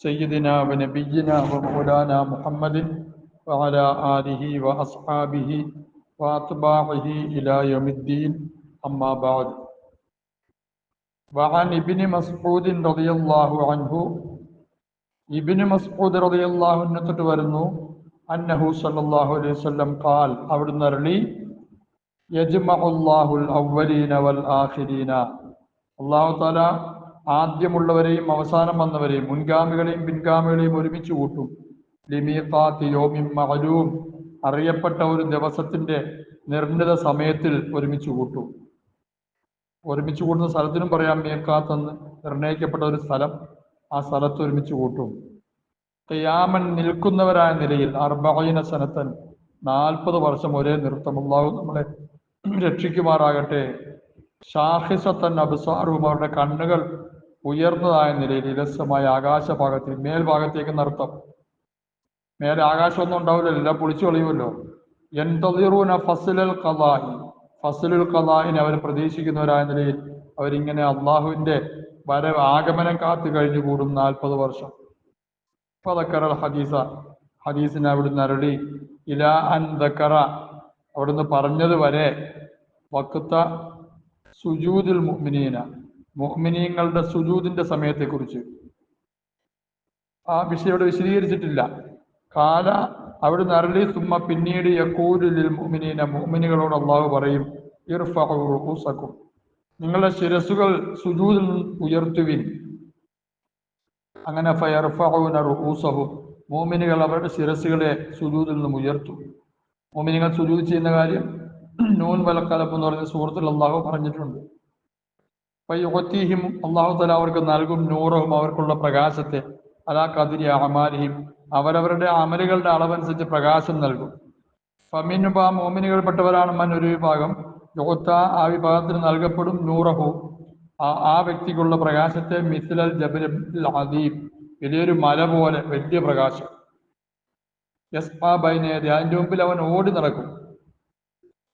سيدنا ونبينا ومولانا محمد وعلى آله وأصحابه وأتباعه إلى يوم الدين أما بعد وعن ابن مسعود رضي الله عنه ഇബിന് മസ്ഊദ് റളിയല്ലാഹു അൻഹു തൊട്ട് വരുന്നു അന്നഹു സല്ലല്ലാഹു അലൈഹി വസല്ലം ഖാൽ അവിടുന്ന് അരളി യജ്മഉല്ലാഹുൽ അവ്വലീന വൽ ആഖിരീന അല്ലാഹു തആല ആദ്യമുള്ളവരെയും അവസാനം വന്നവരെയും മുൻഗാമികളെയും പിൻഗാമികളെയും ഒരുമിച്ച് കൂട്ടും. ലിമീഖാത്തി യൗമിൻ മഅലൂം അറിയപ്പെട്ട ഒരു ദിവസത്തിന്റെ നിർണിത സമയത്തിൽ ഒരുമിച്ച് കൂട്ടും. ഒരുമിച്ച് കൂടുന്ന സ്ഥലത്തിനും പറയാം മീഖാത്ത് എന്ന് നിർണയിക്കപ്പെട്ട ഒരു സ്ഥലം ആ സ്ഥലത്ത് ഒരുമിച്ച് കൂട്ടും. ഖിയാമൻ നിൽക്കുന്നവരായ നിലയിൽ അർബീന സനത്തൻ നാൽപ്പത് വർഷം ഒരേ നൃത്തം അള്ളാഹു നമ്മളെ രക്ഷിക്കുമാറാകട്ടെ. ഷാഹിസത്തൻ അബ്സാറും അവരുടെ കണ്ണുകൾ ഉയർന്നതായ നിലയിൽ ഇലസമായ ആകാശഭാഗത്തിൽ മേൽഭാഗത്തേക്ക് നൃത്തം മേലെ ആകാശമൊന്നും ഉണ്ടാവില്ലല്ലോ എല്ലാം പൊളിച്ചു കളയുമല്ലോ. എൻതീറൂന ഫസലൽ കലാഹി ഫസലുൽ കലാഹിനെ അവർ പ്രതീക്ഷിക്കുന്നവരായ നിലയിൽ അവരിങ്ങനെ അള്ളാഹുവിന്റെ വര ആഗമനം കാത്തു കഴിഞ്ഞു കൂടും നാൽപ്പത് വർഷം. ഫതക്കറൽ ഹദീസ. ഹദീസിനെ അവിടുന്ന് അരളി ഇല അൻ ദക്കറ. അവിടുന്ന് പറഞ്ഞത് വരെ വക്കുത്ത സുജൂദുൽ മുഅ്മിനീന. മുഅ്മിനീങ്ങളുടെ സുജൂദിന്റെ സമയത്തെക്കുറിച്ച്. ആ വിഷയം ഇവിടെ വിശദീകരിച്ചിട്ടില്ല. കാല അവിടുന്ന് അരളി സുമ്മ പിന്നീട് യക്കൂലിൽ മുഹ്മിനീന മുഹ്മിനികളോട് അള്ളാഹു പറയും ഇർഫഉ റൂസക്കും നിങ്ങളുടെ ശിരസുകൾ സുജൂദിൽ ഉയർത്തുവിൻ. അങ്ങനെ ഫയർഫഊന റുഊസഹും മോമിനുകൾ അവരുടെ ശിരസുകളെ സുജൂദിൽ നിന്നും ഉയർത്തും. മോമിനുകൾ സുജൂദ് ചെയ്യുന്ന കാര്യം നൂൻ വലക്കലപ്പ് എന്ന് പറഞ്ഞ സുഹൃത്തുൽ അള്ളാഹു പറഞ്ഞിട്ടുണ്ട്. ഫയ്യൊത്തീഹിം അള്ളാഹു തല അവർക്ക് നൽകും നൂറവും അവർക്കുള്ള പ്രകാശത്തെ. അലാ കതിരി അമാലിഹിം. അവരവരുടെ അമലുകളുടെ അളവനുസരിച്ച് പ്രകാശം നൽകും. ഫമിനുബ മോമിനുകൾപ്പെട്ടവരാണ് മൻ ഒരു വിഭാഗം. യോത്ത ആ വിഭാഗത്തിന് നൽകപ്പെടും നൂറഹു. ആ വ്യക്തിക്കുള്ള പ്രകാശത്തെ മിസ്ലൽ ജബൽ അദീം. വലിയൊരു മല പോലെ വലിയ പ്രകാശം. യസ്മാ ബൈനേതി അതിന്റെ മുമ്പിൽ അവൻ ഓടി നടക്കും.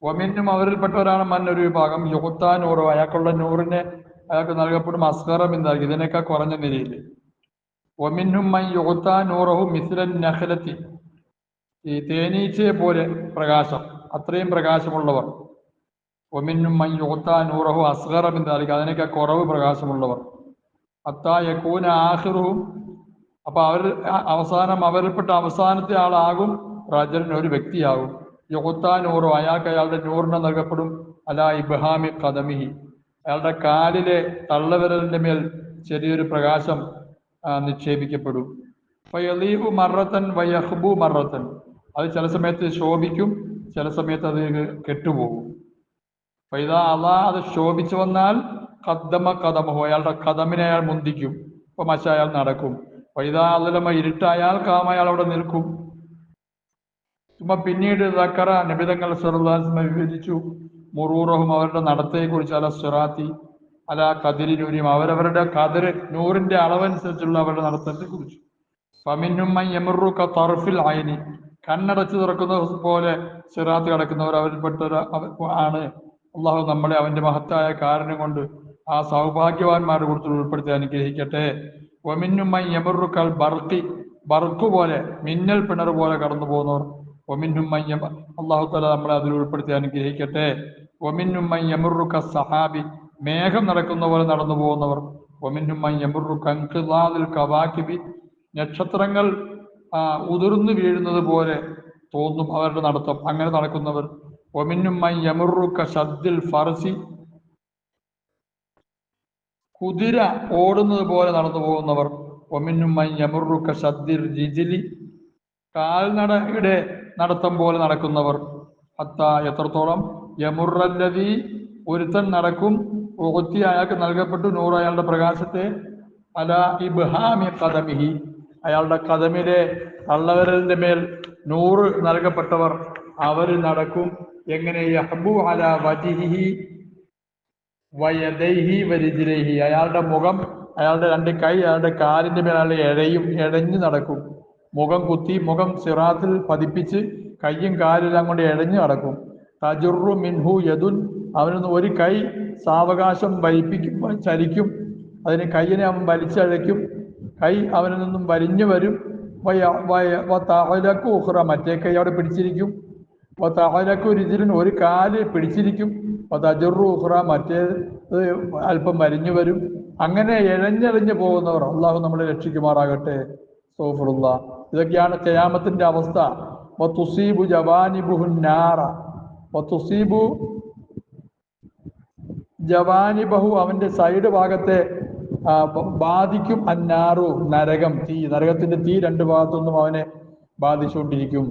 ഒമിനും അവരിൽപ്പെട്ടവരാണ് മൻ ഒരു വിഭാഗം. യുഹത്താ നൂറോ. അയാൾക്കുള്ള നൂറിനെ അയാൾക്ക് നൽകപ്പെടും അസ്കറം എന്നാക്കി ഇതിനേക്കാൾ കുറഞ്ഞ നിലയിൽ. ഒമിന്നും മൻ യുഹത്താ നൂറഹു മിസിലൻ നഹലത്തി ഈ തേനീച്ചയെ പോലെ പ്രകാശം. അത്രയും പ്രകാശമുള്ളവർ. ഒമിന്നും മൈ യോത്ത നൂറഹു അസ്കറം ബിന്ദാലിക്ക് അതിനേക്കാൾ കുറവ് പ്രകാശമുള്ളവർ. അത്താ യക്കൂന ആഹിറുവും അപ്പൊ അവർ അവസാനം അവരിൽപ്പെട്ട അവസാനത്തെ ആളാകും റജലിന് ഒരു വ്യക്തിയാകും. യുഗത്താ നൂറോ. അയാൾക്ക് അയാളുടെ നൂറിന് നൽകപ്പെടും. അല ഇബ്ഹാമി കദമിഹി അയാളുടെ കാലിലെ തള്ളവിരലിന്റെ മേൽ ചെറിയൊരു പ്രകാശം നിക്ഷേപിക്കപ്പെടും. ഫയലീബു മറത്തൻ വയഹ്ബു മറത്തൻ അത് ചില സമയത്ത് ശോഭിക്കും ചില സമയത്ത് അത് കെട്ടുപോകും. ഫൈദ അള്ളാ അത് ശോഭിച്ചു വന്നാൽ കദമ കദമഹോ അയാളുടെ കദമിനെ അയാൾ മുന്തിക്കും. അപ്പൊ മശ അയാൾ നടക്കും. ഫൈദ അല്ലമ ഇരുട്ടായാൽ കാമ അയാൾ അവിടെ നിൽക്കും. ചുമ്മാ പിന്നീട് ദക്കറ നബിതങ്ങൾ സർദാസ് വിവരിച്ചു. മുറൂറഹും അവരുടെ നടത്തയെക്കുറിച്ച് അല സുറാത്തി അല കതിരി നൂരിയും അവരവരുടെ കതിര് നൂറിന്റെ അളവനുസരിച്ചുള്ള അവരുടെ നടത്തത്തെ കുറിച്ച് ഫമിന്നുമ്മ തർഫിൽ ആയിനി കണ്ണടച്ചു തുറക്കുന്ന പോലെ സിറാത്ത് കിടക്കുന്നവർ അവരിൽപ്പെട്ട ആണ്. അള്ളാഹു നമ്മളെ അവന്റെ മഹത്തായ കാരണം കൊണ്ട് ആ സൗഭാഗ്യവാന്മാരുടെ കൂട്ടത്തിൽ ഉൾപ്പെടുത്തി അനുഗ്രഹിക്കട്ടെ. ഒമിന്നുമ്മ യമറുക്കൽ ബർക്കി ബർക്ക് പോലെ മിന്നൽ പിണർ പോലെ കടന്നു പോകുന്നവർ ഒമിന്നുമ്മ അള്ളാഹു തല നമ്മളെ അതിൽ ഉൾപ്പെടുത്തി അനുഗ്രഹിക്കട്ടെ. ഒമിന്നും മയ്യമുറുക്ക സഹാബി മേഘം നടക്കുന്ന പോലെ നടന്നു പോകുന്നവർ. ഒമിന്നും യമറുക്ക അങ്കിലാദിൽ കവാക്കിബി നക്ഷത്രങ്ങൾ ഉതിർന്നു വീഴുന്നത് പോലെ തോന്നും അവരുടെ നടത്തം. അങ്ങനെ നടക്കുന്നവർ. ഒമിന്നും മയ്യമുറുക്ക ഷദ്ദിൽ ഫർസി കുതിര ഓടുന്നത് പോലെ നടന്നു പോകുന്നവർ. ഒമിന്നും മയ്യമുറുക്ക ഷദ്ദിൽ രിജിലി കാൽനടയുടെ നടത്തം പോലെ നടക്കുന്നവർ. അത്ത എത്രത്തോളം? യമുറല്ലവി ഒരുത്തൻ നടക്കും. ഒത്തി അയാൾക്ക് നൽകപ്പെട്ടു നൂറ്. അയാളുടെ പ്രകാശത്തെ അല ഇബ്ഹാമി കദമിഹി അയാളുടെ കഥമിലെ തള്ളവരലിന്റെ മേൽ നൂറ് നൽകപ്പെട്ടവർ അവർ നടക്കും. എങ്ങനെ? യഹബു അല വജിഹി വയദൈഹി വരിജിലൈഹി അയാളുടെ മുഖം അയാളുടെ രണ്ട് കൈ അയാളുടെ കാലിന്റെ മേൽ അയാൾ എഴയും എഴഞ്ഞു നടക്കും. മുഖം കുത്തി മുഖം സിറാത്തിൽ പതിപ്പിച്ച് കയ്യും കാലെല്ലാം കൊണ്ട് എഴഞ്ഞു നടക്കും. തജുറു മിൻഹു യദുൻ. അവനൊന്ന് ഒരു കൈ സാവകാശം വലിപ്പിക്കും ചലിക്കും. അതിന് കയ്യിനെ അവൻ വലിച്ചഴയ്ക്കും. കൈ അവനിൽ നിന്നും വലിഞ്ഞു വരും. വയ- ഉഹ്റ മറ്റേ കൈ അവിടെ പിടിച്ചിരിക്കും. തഹലക്കു രുചിരൻ ഒരു കാൽ പിടിച്ചിരിക്കും. തജുറു ഉഹ്റ മറ്റേ അല്പം വലിഞ്ഞു വരും. അങ്ങനെ എഴഞ്ഞെഴഞ്ഞു പോകുന്നവർ അള്ളാഹു നമ്മളെ രക്ഷിക്കുമാറാകട്ടെ. സോഫറുള്ള ഇതൊക്കെയാണ് കയാമത്തിന്റെ അവസ്ഥ. വത്തുസീബു ജവാനിബുഹുന്നാറ വത്തുസീബു ജവാനിബഹു അവന്റെ സൈഡ് ഭാഗത്തെ ബാധിക്കും അന്നാറു നരകം തീ. നരകത്തിന്റെ തീ രണ്ട് ഭാഗത്തൊന്നും അവനെ ബാധിച്ചുകൊണ്ടിരിക്കും.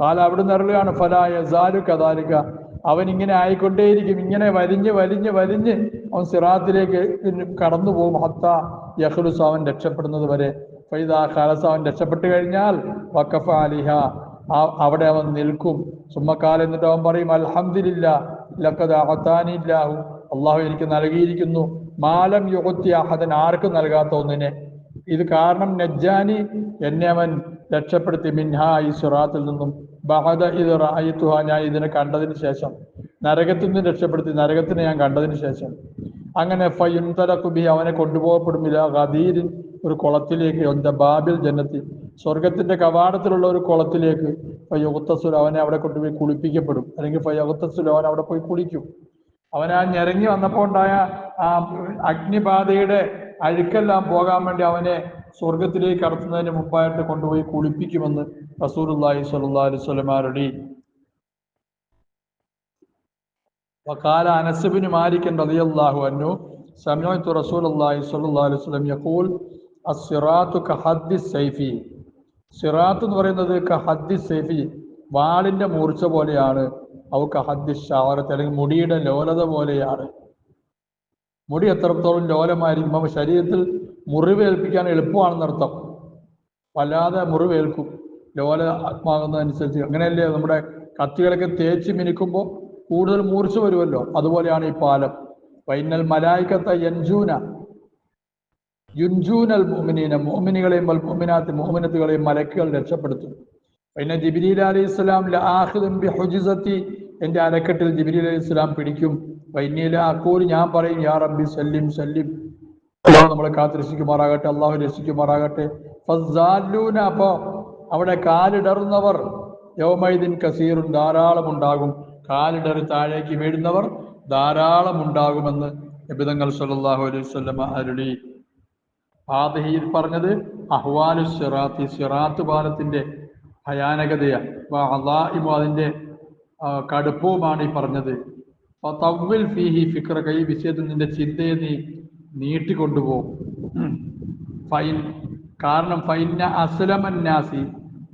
കാല അവിടെ നിറളുകയാണ് ഫലായ സാലു കഥാലിക്ക അവൻ ഇങ്ങനെ ആയിക്കൊണ്ടേയിരിക്കും. ഇങ്ങനെ വലിഞ്ഞ് വലിഞ്ഞ് വലിഞ്ഞ് അവൻ സിറാത്തിലേക്ക് കടന്നു പോകും ഹത്ത യഹ്ലുസ് അവൻ രക്ഷപ്പെടുന്നത് വരെ. ഫൈദ ഖാലസ അവൻ രക്ഷപ്പെട്ടു കഴിഞ്ഞാൽ വക്കഫ അലിഹ. ആ- അവിടെ അവൻ നിൽക്കും. സുമ്മക്കാല എന്നിട്ട് അവൻ പറയും അൽഹംദില്ല ലക്കത് അള്ളാഹു എനിക്ക് നൽകിയിരിക്കുന്നു. മാലം യുഗത്തി അഹദൻ ആർക്കും നൽകാത്ത ഒന്നിനെ. ഇത് കാരണം നജ്ജാനി എന്നെ അവൻ രക്ഷപ്പെടുത്തി മിൻഹ ഈ സുറാത്തിൽ നിന്നും. ബഹദ ഇത് റായിത്തുഹ ഞാൻ ഇതിനെ കണ്ടതിന് ശേഷം. നരകത്തിൽ നിന്ന് രക്ഷപ്പെടുത്തി നരകത്തിനെ ഞാൻ കണ്ടതിന് ശേഷം. അങ്ങനെ ഫയുൻ തലക്കുബി അവനെ കൊണ്ടുപോകപ്പെടുമില്ല ഖദീരിൻ ഒരു കുളത്തിലേക്ക് എന്താ ബാബിൽ ജന്നത്തി സ്വർഗത്തിന്റെ കവാടത്തിലുള്ള ഒരു കുളത്തിലേക്ക് ഫയ്യകുത്തസുൽ അവനെ അവിടെ കൊണ്ടുപോയി കുളിപ്പിക്കപ്പെടും. അല്ലെങ്കിൽ ഫയ്യകുത്തസുൽ അവൻ അവിടെ പോയി കുളിക്കും. അവൻ ആ ഞെരങ്ങി വന്നപ്പോൾ ഉണ്ടായ ആ അഗ്നിബാധയുടെ അഴുക്കെല്ലാം പോകാൻ വേണ്ടി അവനെ സ്വർഗത്തിലേക്ക് കടത്തുന്നതിന് മുമ്പായിട്ട് കൊണ്ടുപോയി കുളിപ്പിക്കുമെന്ന് റസൂർല്ലാഹി സ്വല്ലാ അലൈഹി സ്വലമാരുടെ വക്കാല അനസുബിന് മാലിക്കൻ റതിയല്ലാഹു അന്നു സമയത്ത് റസൂൽ അള്ളാഹി സ്വല്ലാ അലൈഹി സ്വലം യക്കൂൽ അസിറാത്തു കഹദ്ദി സൈഫി. സിറാത്ത് എന്ന് പറയുന്നത് കഹദ്ദി സൈഫി. വാളിന്റെ മൂർച്ച പോലെയാണ്. അവ കഹദ്ദി ഷാറത്ത് അല്ലെങ്കിൽ മുടിയുടെ ലോലത പോലെയാണ്. മുടി എത്രത്തോളം ലോലമായിരിക്കും? അപ്പോൾ ശരീരത്തിൽ മുറിവേൽപ്പിക്കാൻ എളുപ്പമാണെന്നർത്ഥം വല്ലാതെ മുറിവേൽക്കും. ലോലമാകുന്നതനുസരിച്ച് അങ്ങനെയല്ലേ നമ്മുടെ കത്തികളൊക്കെ തേച്ച് മിനുക്കുമ്പോൾ കൂടുതൽ മൂർച്ച വരുമല്ലോ? അതുപോലെയാണ് ഈ പാലം. വൈനൽ മലായിക്കത്ത യൻജൂന. യുൻജൂനൽ മോമിനീന മോമിനികളെയും മോമിനാത്ത് മോമിനത്തുകളെയും മലക്കുകൾ രക്ഷപ്പെടുത്തും പിന്നെ ജിബിലീൽ സ്വലാം ലാഹിദും ബി ഹുജിസത്തി എന്റെ അരക്കെട്ടിൽ ജിബിലീൽ അലൈഹി സ്വലാം പിടിക്കും. വൈനീല അക്കൂർ ഞാൻ പറയും യാ റബ്ബി സല്ലിം സല്ലിം. അള്ളാഹു നമ്മളെ കാത്ത് രക്ഷിക്കുമാറാകട്ടെ അള്ളാഹു രക്ഷിക്കുമാറാകട്ടെ. ഫസ്സാലൂന അപ്പോ അവിടെ കാലിടറുന്നവർ യൗമൈദിൻ കസീറും ധാരാളം ഉണ്ടാകും. കാലിടറി താഴേക്ക് വീഴുന്നവർ ധാരാളം ഉണ്ടാകുമെന്ന് നബിതങ്ങൾ സല്ലാഹു അലൈഹി സ്വല്ലം അരുളി. ആദഹിയിൽ പറഞ്ഞത് അഹ്വാലു ഈ സിറാത്ത് പാലത്തിന്റെ ഭയാനകതയാണ് അള്ളാഹിമു അതിന്റെ കടുപ്പവുമാണ് ഈ പറഞ്ഞത്. തവ്വിൽ ഫീഹി ഫിക്ര കൈ വിഷയത്തിൽ നിന്റെ ചിന്തയെ നീ നീട്ടിക്കൊണ്ടുപോകും. ഫൈൻ കാരണം ഫൈന അസലമന്യാസി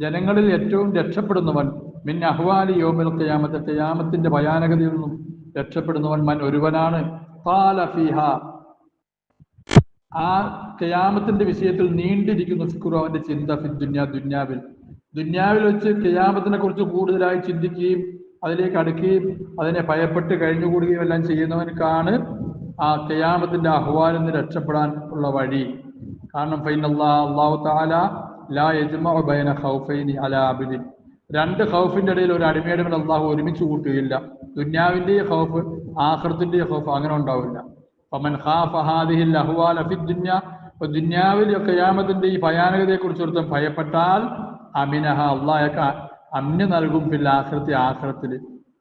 ജനങ്ങളിൽ ഏറ്റവും രക്ഷപ്പെടുന്നവൻ മിൻ അഹ്വാലി യോമിൽ ക്യാമത്തെ ഖിയാമത്തിന്റെ ഭയാനകതയിൽ നിന്നും രക്ഷപ്പെടുന്നവൻ മൻ ഒരുവനാണ്. ഖാല ഫീഹ ആ കയാമത്തിന്റെ വിഷയത്തിൽ നീണ്ടിരിക്കുന്ന ഫിക്കുറു ചിന്ത ദുന്യാ ദുന്യാവിൽ. ദുന്യാവിൽ വെച്ച് കയാമത്തിനെ കുറിച്ച് കൂടുതലായി ചിന്തിക്കുകയും അതിലേക്ക് അടുക്കുകയും അതിനെ ഭയപ്പെട്ട് കഴിഞ്ഞുകൂടുകയും എല്ലാം ചെയ്യുന്നവനക്കാണ് ആ കയാമത്തിന്റെ അഹ്വാനിൽ നിന്ന് രക്ഷപ്പെടാൻ ഉള്ള വഴി. കാരണം ഫൈനല്ലാ അള്ളാഹു താല ലാ യജ്മഉ ബൈന ഖൗഫൈനി അലാ രണ്ട് ഖൗഫിന്റെ ഇടയിൽ ഒരു അടിമയുടെ മേൽ അള്ളാഹു ഒരുമിച്ച് കൂട്ടുകയില്ല. ദുന്യാവിന്റെയും ഖൗഫ് ആഖിറത്തിന്റെയും ഖൗഫ് അങ്ങനെ ഉണ്ടാവില്ല. ഫമൻ ഖാഫ ഹാദിഹിൽ അഹ്വാല ഫി ദുന്യ. ദുന്യാവിൽ ഖിയാമത്തിന്റെ ഈ ഭയാനകതയെ കുറിച്ച് ഒരുത്തൻ ഭയപ്പെട്ടാൽ അമിനഹ അള്ളാഹയൊക്കെ അമ്ന നൽകും ഫിൽ ആഖിറത്തി ആഖിറത്തിൽ.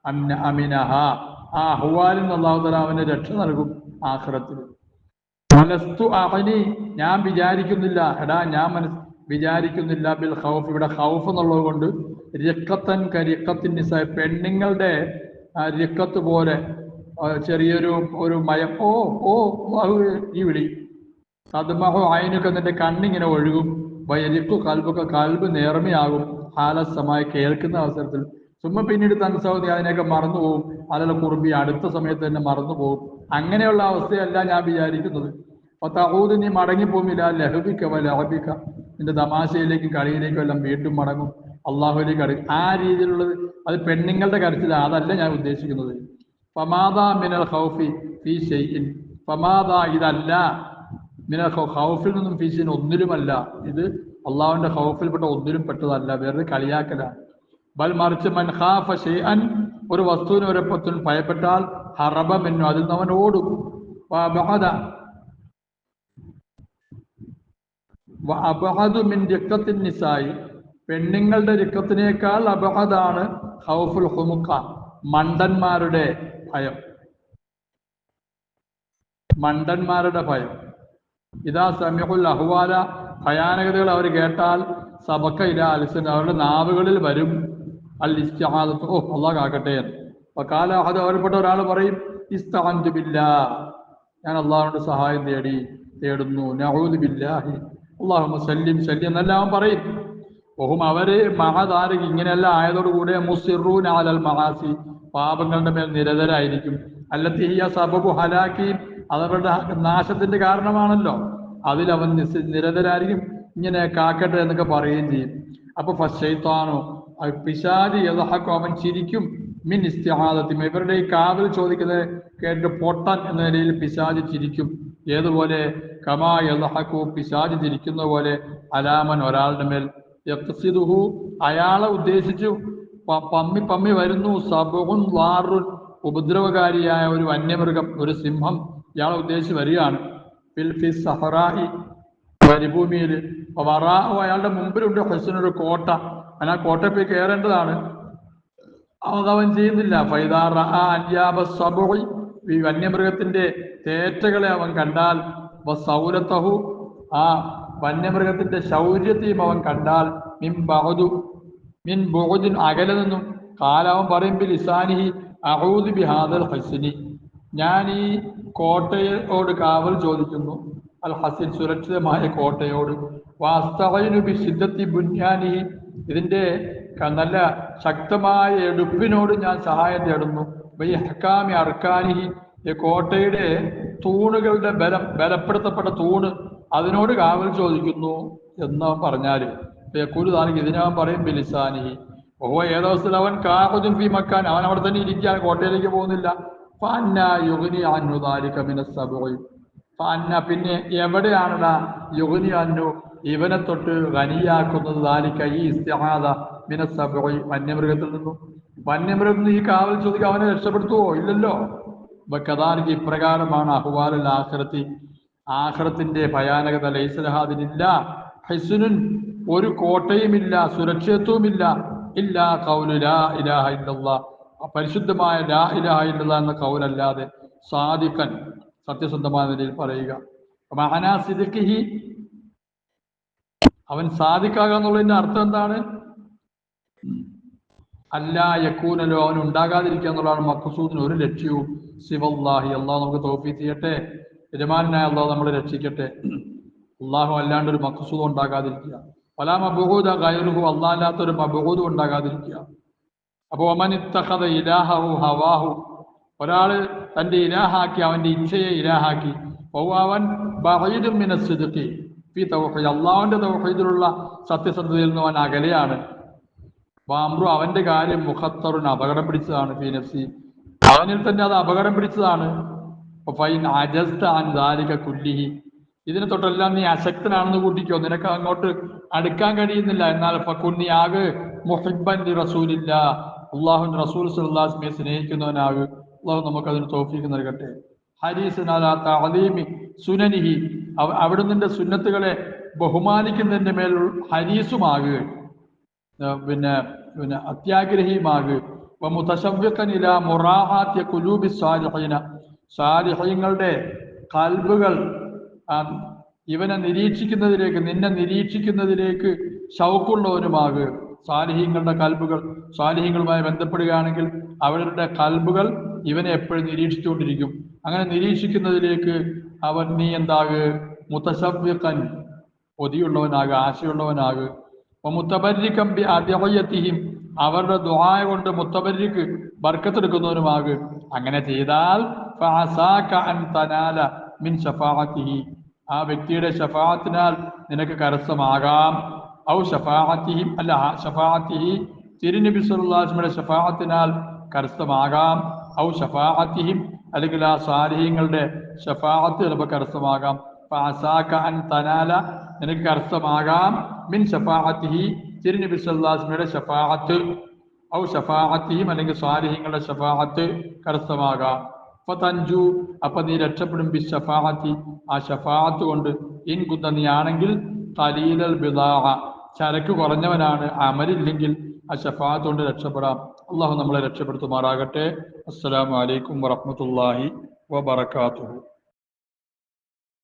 അമ്ന അമിനഹ ആ അഹ്വാലിൽ നിന്ന് അള്ളാഹു അവന് രക്ഷ നൽകും ആഖിറത്തിൽ. മനസ്തു അഹനി ഞാൻ വിചാരിക്കുന്നില്ല. എടാ ഞാൻ മനസ് വിചാരിക്കുന്നില്ല ബിൽ ഖൗഫ്. ഇവിടെ ഖൗഫ് എന്നുള്ളത് കൊണ്ട് രക്കത്തൻ കരിക്കത്തിൻ നിസ പെണ്ണുങ്ങളുടെ രക്കത്ത് പോലെ ചെറിയൊരു ഒരു മയം. ഓ ഓ ഈ വിളി. സദ്മഹോ ആയനൊക്കെ നിന്റെ കണ്ണിങ്ങനെ ഒഴുകും. വയലിക്കു കൽബൊക്കെ കൽബ് നേർമയാകും. ഹാലസമായി കേൾക്കുന്ന അവസരത്തിൽ. ചുമ്മാ പിന്നീട് തൻസൗദി അതിനെയൊക്കെ മറന്നു പോകും അതിലെ കുറുമ്പി അടുത്ത സമയത്ത് തന്നെ മറന്നു പോകും അങ്ങനെയുള്ള അവസ്ഥയല്ല ഞാൻ വിചാരിക്കുന്നത്. അപ്പൊ തഹൂദ് നീ മടങ്ങിപ്പോമില്ല ലഹബിക്ക ലഹബിക്ക. നിന്റെ തമാശയിലേക്കും കളിയിലേക്കും എല്ലാം വീണ്ടും മടങ്ങും. അള്ളാഹുലേക്ക് അടങ്ങും ആ രീതിയിലുള്ളത് അത് പെണ്ണുങ്ങളുടെ കരച്ചിൽ അതല്ല ഞാൻ ഉദ്ദേശിക്കുന്നത്. ഫമാദ മിനൽ ഹൗഫി ഫീ ഷെയ്ഇൻ ഫമാദ ഇതല്ല. മിനൽ ഹൗഫിൽ നിന്നും ഫീ ഷെയ്ഇൻ ഒന്നിലുമല്ല. ഇത് അള്ളാഹുവിന്റെ ഹൗഫിൽപ്പെട്ട ഒന്നിലും പെട്ടതല്ല. വേറെ കളിയാക്കലാണ്. ബൽ മറിച്ച് മൻ ഖാഫ ഷെയ്അൻ ഒരു വസ്തുവിന് ഒരപ്പത്തിനും ഭയപ്പെട്ടാൽ ഹറബ മെന്നു. അതിൽ നിന്ന് അവൻ ഓടും. നിസായി. പെണ്ണുങ്ങളുടെ രക്തത്തിനേക്കാൾ അബഹദാണ് ഹൗഫുൽ ഹുമുക്ക മണ്ടന്മാരുടെ ഭയം. മണ്ടന്മാരുടെ ഭയം. ഇതാ സമീഹുൽ അഹ്വാല ഭയാനകതകൾ അവർ കേട്ടാൽ സബക്ക ഇല അലിസൻ അവരുടെ നാവുകളിൽ വരും. അൽ ഓ അള്ളാഹ് കാക്കട്ടെ അപ്പൊ കാലാഹത് അവരിൽപ്പെട്ട ഒരാൾ പറയും ഇസ്താന്തു ബില്ലാ. ഞാൻ അള്ളാഹുവിന്റെ സഹായം തേടി തേടുന്നു. നഊദു ബില്ലാഹി. അള്ളാഹു സല്യം സല്യം എന്നെല്ലാം പറയും. ഓഹും അവർ മഹാതാരക് ഇങ്ങനെയെല്ലാം ആയതോടുകൂടെ മുസിറൂൻ ആലൽ മഹാസി. പാപങ്ങളുടെ മേൽ നിരതരായിരിക്കും. അല്ലത്തിഹിയ സബബു ഹലാക്കി. അതവരുടെ നാശത്തിന്റെ കാരണമാണല്ലോ. അതിലവൻ നിസ് നിരതരായിരിക്കും. ഇങ്ങനെ കാക്കട്ടെ എന്നൊക്കെ പറയുകയും ചെയ്യും. അപ്പൊ ഫസ്റ്റൈത്താനോ പിശാദി യഥാക്കോ അവൻ ചിരിക്കും. മിൻ ഇസ്തിഹാദത്തിയും ഇവരുടെ ഈ കാവൽ ചോദിക്കുന്നത് കേട്ട് പൊട്ടൻ എന്ന നിലയിൽ പിശാജ് ചിരിക്കും. ഏതുപോലെ? കമാ യഥാക്കോ പിശാജ് ചിരിക്കുന്ന പോലെ അലാമൻ ഒരാളുടെ മേൽ യക്സിദുഹു അയാളെ ഉദ്ദേശിച്ചു പമ്മി പമ്മി വരുന്നു. സബുൻ ലാറുൻ ഉപദ്രവകാരിയായ ഒരു വന്യമൃഗം ഒരു സിംഹം ഇയാളെ ഉദ്ദേശിച്ച് വരികയാണ്. സഹറായി മരുഭൂമിയിൽ വറാഹു അയാളുടെ മുമ്പിലുണ്ട്. ഹസനൊരു കോട്ട. അവൻ ആ കോട്ടയിൽ പോയി കയറേണ്ടതാണ്. അതവൻ ചെയ്യുന്നില്ല. ഫൈദാർ അന്യാബ സബുഇ ഈ വന്യമൃഗത്തിന്റെ തേറ്റകളെ അവൻ കണ്ടാൽ സൗലത്തഹു ആ വന്യമൃഗത്തിന്റെ ശൗര്യത്തെയും അവൻ കണ്ടാൽ മിം ബഹദു. മിൻ ബുഹുദിൻ അകലെ നിന്നും. കാലാവൻ പറയും ബി ലിസാനിഹി അഹൂദ് ബിഹാദൽ ഹസിനി. ഞാൻ ഈ കോട്ടയോട് കാവൽ ചോദിക്കുന്നു. അൽ ഹസിൻ സുരക്ഷിതമായ കോട്ടയോട്. വാസ്തവനു ബി സിദ്ധത്തി ബുന്യാനിഹി. ഇതിന്റെ നല്ല ശക്തമായ എടുപ്പിനോട് ഞാൻ സഹായം തേടുന്നു. വൈ ഹക്കാമി അർക്കാനിഹി. ഈ കോട്ടയുടെ തൂണുകളുടെ ബലം ബലപ്പെടുത്തപ്പെട്ട തൂണ് അതിനോട് കാവൽ ചോദിക്കുന്നു എന്ന് പറഞ്ഞാൽ കുരുതാണെങ്കിൽ ഇതിനവൻ പറയും ബിലിസാനിഹി ഓ ഏതവസ്ഥയിൽ അവൻ കാഹുദിൻ ഫി മക്കാൻ. അവൻ അവിടെ തന്നെ ഇരിക്കുകയാണ് കോട്ടയിലേക്ക് പോകുന്നില്ല. യുഗ്നി അന്നു മിന സബുഇ ഫന്ന പിന്നെ എവിടെയാണടാ യുഗ്നി അന്നു ഇവനെ തൊട്ട് ഖനിയാക്കുന്നത് ദാലിക ഈ ഇസ്തിഹാദ മിന സബുഇ വന്യമൃഗത്തിൽ നിന്നും. വന്യമൃഗത്തിൽ നിന്ന് ഈ കാവൽ ചോദിക്കുക അവനെ രക്ഷപ്പെടുത്തുവോ? ഇല്ലല്ലോ. കഥാനിക്ക് ഇപ്രകാരമാണ് അഹ്വാലുൽ ആഖിറത്തി. ആഖിറത്തിന്റെ ഭയാനകത ലൈസലഹാദിനില്ല. ഹൈസുനുൻ ഒരു കോട്ടയുമില്ല സുരക്ഷിതത്വവുമില്ല. ഇല്ലാ കൗലു ലാ ഇലാഹ ഇല്ലല്ലാ. പരിശുദ്ധമായ ലാ ഇലാഹ ഇല്ലല്ലാ എന്ന കൗലല്ലാതെ സാദിഖൻ സത്യസന്ധമായ നിലയിൽ പറയുക. അവൻ സാദിക്കാകുക എന്നുള്ളതിന്റെ അർത്ഥം എന്താണ്? അല്ല യക്കൂനലോ അവൻ ഉണ്ടാകാതിരിക്കുക എന്നുള്ളതാണ് മക്കസൂദിന് ഒരു ലക്ഷ്യവും. ശിവല്ലാഹി അള്ളാഹു നമുക്ക് തോഫി ചെയ്യട്ടെ. യജമാനായ അള്ളാഹു നമ്മളെ രക്ഷിക്കട്ടെ. അള്ളാഹു അല്ലാണ്ട് ഒരു മക്കസൂദ് ഉണ്ടാകാതിരിക്കുക. പല മബുഹൂദ ഗൈറുഹു അള്ളാഹല്ലാത്ത മബുഹൂദ് ഉണ്ടാകാതിരിക്കുക. അപ്പോൾ ഒമൻ ഇത്തഖദ ഇലാഹു ഹവാഹു. ഒരാൾ തന്റെ ഇലാഹാക്കി അവന്റെ ഇച്ഛയെ ഇലാഹാക്കി. അവൻ ബഹീദും മിന സിദ്ഖി ഫി തൗഹീദ്. അള്ളാഹുവിന്റെ തൗഹീദിലുള്ള സത്യസന്ധതയിൽ നിന്ന് അവൻ അകലെയാണ്. വാമ്രു അവന്റെ കാര്യം മുഖത്തറുൻ അപകടം പിടിച്ചതാണ് ഫി നഫ്സി. അവനിൽ തന്നെ അത് അപകടം പിടിച്ചതാണ്. ഫൈൻ അജസ്ത അൻ ദാലിക കുല്ലിഹി. ഇതിനെ തൊട്ടെല്ലാം നീ അശക്തനാണെന്ന് കൂട്ടിക്കോ. നിനക്ക് അങ്ങോട്ട് അടുക്കാൻ കഴിയുന്നില്ല. എന്നാൽ ഫക്കുൻ ആക് മുഹിബൻ റസൂലില്ല. അള്ളാഹുൻ റസൂൽ സുല്ലാസ്മിയെ സ്നേഹിക്കുന്നവനാകു. അള്ളാഹു നമുക്ക് അതിന് തോഫിക്ക് നൽകട്ടെ ഹരീസനാലീമി സുനനിഹി. അവിടെ നിന്റെ സുന്നത്തുകളെ ബഹുമാനിക്കുന്നതിന്റെ മേൽ ഹരീസുമാകുക പിന്നെ പിന്നെ അത്യാഗ്രഹിയുമാകുക മുതശവ്യക്കനില മുറാഹാത്യ കുലൂബി സാലിഹീന. സാലിഹീങ്ങളുടെ കൽബുകൾ ആ, ഇവനെ നിരീക്ഷിക്കുന്നതിലേക്ക് നിന്നെ നിരീക്ഷിക്കുന്നതിലേക്ക് ശൗക്കുള്ളവനുമാകുക സാലിഹീങ്ങളുടെ കൽബുകൾ സാലിഹീങ്ങളുമായി ബന്ധപ്പെടുകയാണെങ്കിൽ അവരുടെ കൽബുകൾ ഇവനെ എപ്പോഴും നിരീക്ഷിച്ചുകൊണ്ടിരിക്കും. അങ്ങനെ നിരീക്ഷിക്കുന്നതിലേക്ക് അവൻ നീ എന്താകുക മുത്തശബ്ദക്കൻ ഒതിയുള്ളവനാകുക ആശയുള്ളവനാകുക മുത്തബരിക്കം ബി അദ്യഹയ്യത്തിഹിം അവരുടെ ദുആയ കൊണ്ട് മുത്തബരിക്ക് ബർക്കത്തെടുക്കുന്നവനുമാകും. അങ്ങനെ ചെയ്താൽ മിൻ ശഫാഅത്തിഹി. ആ വ്യക്തിയുടെ ഷഫാത്തിനാൽ നിനക്ക് കരസ്ഥമാകാം. ഔ ഷഫാത്തിഹി അല്ല ഷഫാത്തിഹി തിരുനബി സല്ലാസ്മയുടെ ഷഫാത്തിനാൽ കരസ്ഥമാകാം. ഔ ഷഫാഅത്തിഹിം അല്ലെങ്കിൽ ആ സാലിഹ്യങ്ങളുടെ ഷഫാത്ത് ചിലപ്പോൾ കരസ്ഥമാകാം. അൻ തനാല നിനക്ക് കരസ്ഥമാകാം. മിൻ ഷഫാത്തിഹി തിരുനബി സല്ലാസ്മയുടെ ഷഫാത്ത് ഔ ഷഫാത്തിഹിം അല്ലെങ്കിൽ സാലിഹ്യങ്ങളുടെ ഷഫാഅത്ത് കരസ്ഥമാകാം. ഫതഞ്ചു അപ്പൊ നീ രക്ഷപ്പെടും ബി ഷഫാഹത്തി ആ ഷഫാഅത്ത് കൊണ്ട് ഇൻ കുന്ന നീ ആണെങ്കിൽ തലീലൽ ബിദാഹ ചരക്ക് കുറഞ്ഞവനാണ് അമലില്ലെങ്കിൽ ആ ഷഫാഅത്ത് കൊണ്ട് രക്ഷപ്പെടാം. അള്ളാഹു നമ്മളെ രക്ഷപ്പെടുത്തുമാറാകട്ടെ. അസ്സലാമു അലൈക്കും വറഹ്മത്തുള്ളാഹി വബറകാതുഹു.